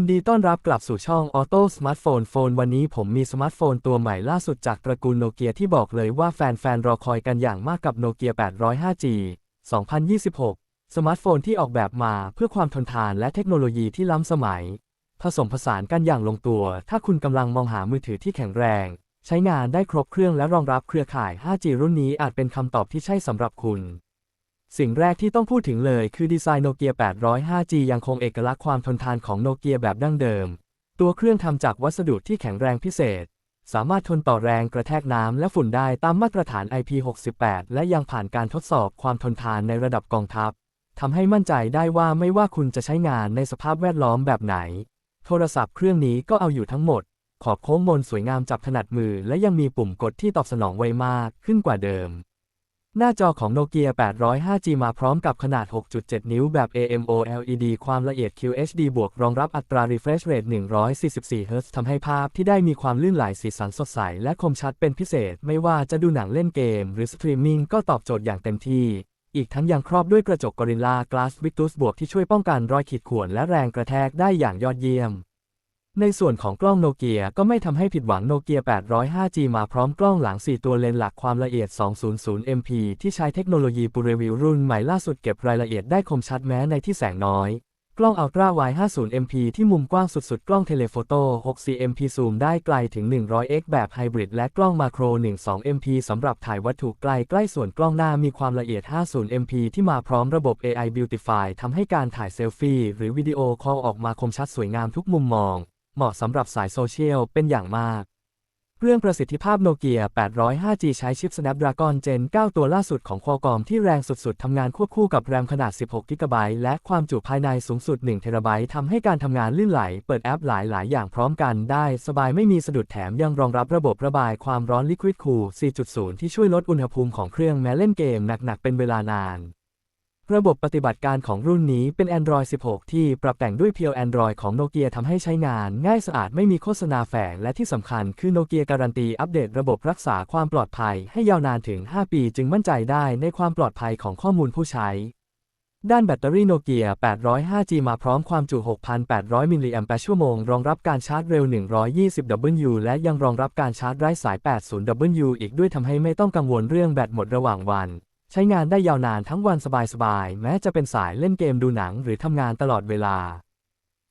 ยินดีต้อนรับกลับสู่ช่อง Auto Smartphone Phone วันนี้ผมมีสมาร์ทโฟนตัวใหม่ล่าสุดจากตระกูลโนเกียที่บอกเลยว่าแฟนๆ รอคอยกันอย่างมากกับโนเกีย 805G 2026 สมาร์ทโฟนที่ออกแบบมาเพื่อความทนทานและเทคโนโลยีที่ล้ำสมัย ผสมผสานกันอย่างลงตัว ถ้าคุณกำลังมองหามือถือที่แข็งแรง ใช้งานได้ครบเครื่องและรองรับเครือข่าย 5G รุ่นนี้อาจเป็นคำตอบที่ใช่สำหรับคุณ สิ่งแรกที่ต้องพูดถึงเลยคือดีไซน์โนเกีย 805G ยังคงเอกลักษณ์ความทนทานของโนเกียแบบดั้งเดิม ตัวเครื่องทำจากวัสดุที่แข็งแรงพิเศษ สามารถทนต่อแรงกระแทกน้ำและฝุ่นได้ตามมาตรฐาน IP68 และยังผ่านการทดสอบความทนทานในระดับกองทัพทำให้มั่นใจได้ว่าไม่ว่าคุณจะใช้งานในสภาพแวดล้อมแบบไหน โทรศัพท์เครื่องนี้ก็เอาอยู่ทั้งหมด ขอบโค้งมนสวยงามจับถนัดมือ และยังมีปุ่มกดที่ตอบสนองไวมากขึ้นกว่าเดิม หน้าจอของโนเกีย 805G มาพร้อมกับขนาด 6.7 นิ้วแบบ AMOLED ความละเอียด QHD บวกรองรับอัตรา refresh rate 144 Hz ทำให้ภาพที่ได้มีความลื่นไหลสีสันสดใส และคมชัดเป็นพิเศษ ไม่ว่าจะดูหนังเล่นเกม หรือสตรีมมิ่งก็ตอบโจทย์อย่างเต็มที่ อีกทั้งยังครอบด้วยกระจก Gorilla Glass Victus บวกที่ช่วยป้องกันรอยขีดข่วนและแรงกระแทกได้อย่างยอดเยี่ยม ในส่วนของกล้องโนเกียก็ไม่ทำให้ผิดหวังโนเกีย 805G มาพร้อมกล้องหลัง 4 ตัวเลนส์หลักความละเอียด 200 MP ที่ใช้เทคโนโลยีปูเรวิวรุ่นใหม่ล่าสุดเก็บรายละเอียดได้คมชัดแม้ในที่แสงน้อย กล้อง Ultra Wide 50 MP ที่มุมกว้างสุดๆ กล้องเทเลโฟโต้60 MP ซูมได้ไกลถึง 100x แบบไฮบริดและกล้องมาโคร 12 MP สำหรับถ่ายวัตถุไกลใกล้ส่วนกล้องหน้ามีความละเอียด 50 MP ที่มาพร้อมระบบ AI Beautify ทำให้การถ่ายเซลฟี่หรือวิดีโอคอลออกมาคมชัดสวยงามทุกมุมมอง เหมาะสำหรับสายโซเชียลเป็นอย่างมาก เรื่องประสิทธิภาพโนเกีย 805G ใช้ชิป Snapdragon Gen 9 ตัวล่าสุดของ Qualcomm ที่แรงสุดๆ ทำงานควบคู่กับแรมขนาด 16 g b และความจุภายในสูงสุด 1 t b ทำให้การทำงานลื่นไหล เปิดแอปหลายๆ อย่างพร้อมกันได้สบายไม่มีสะดุดแถมยังรองรับระบบระบายความร้อน Liquid Cool 4.0 ที่ช่วยลดอุณหภูมิของเครื่องแม้เล่นเกมหนักๆ เป็นเวลานาน ระบบปฏิบัติการของรุ่นนี้เป็น Android 16 ที่ปรับแต่งด้วยเพียว Android ของโนเกียทำให้ใช้งาน ง่ายสะอาดไม่มีโฆษณาแฝงและที่สำคัญคือโนเกียการันตีอัปเดตระบบรักษาความปลอดภัยให้ยาวนานถึง 5 ปีจึงมั่นใจได้ในความปลอดภัยของข้อมูลผู้ใช้ ด้านแบตเตอรี่โนเกีย 805G มาพร้อมความจุ 6,800 มิลลิแอมป์ชั่วโมง รองรับการชาร์จเร็ว 120W และยังรองรับการชาร์จไร้สาย 80W อีกด้วยทำให้ไม่ต้องกังวลเรื่องแบตหมดระหว่างวัน ใช้งานได้ยาวนานทั้งวันสบายๆ แม้จะเป็นสายเล่นเกมดูหนังหรือทำงานตลอดเวลา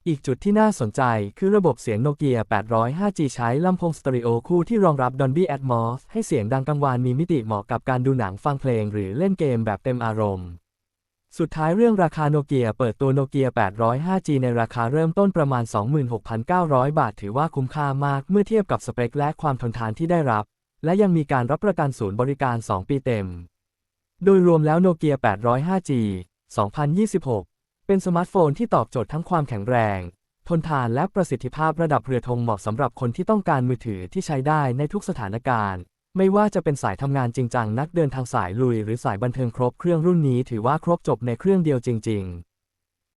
อีกจุดที่น่าสนใจคือระบบเสียงโนเกีย 805G ใช้ลำโพงสเตอริโอคู่ที่รองรับ Dolby Atmos ให้เสียงดังกังวานมีมิติเหมาะกับการดูหนังฟังเพลงหรือเล่นเกมแบบเต็มอารมณ์สุดท้ายเรื่องราคาโนเกียเปิดตัวโนเกีย 805G ในราคาเริ่มต้นประมาณ 26,900 บาท ถือว่าคุ้มค่ามากเมื่อเทียบกับสเปคและความทนทานที่ได้รับ และยังมีการรับประกันศูนย์บริการ 2 ปีเต็ม โดยรวมแล้วโนเกีย 805G 2026 เป็นสมาร์ทโฟนที่ตอบโจทย์ทั้งความแข็งแรง ทนทานและประสิทธิภาพระดับเรือธงเหมาะสำหรับคนที่ต้องการมือถือที่ใช้ได้ในทุกสถานการณ์ ไม่ว่าจะเป็นสายทำงานจริงจังนักเดินทางสายลุย หรือสายบันเทิงครบเครื่องรุ่นนี้ถือว่าครบจบในเครื่องเดียวจริง ๆ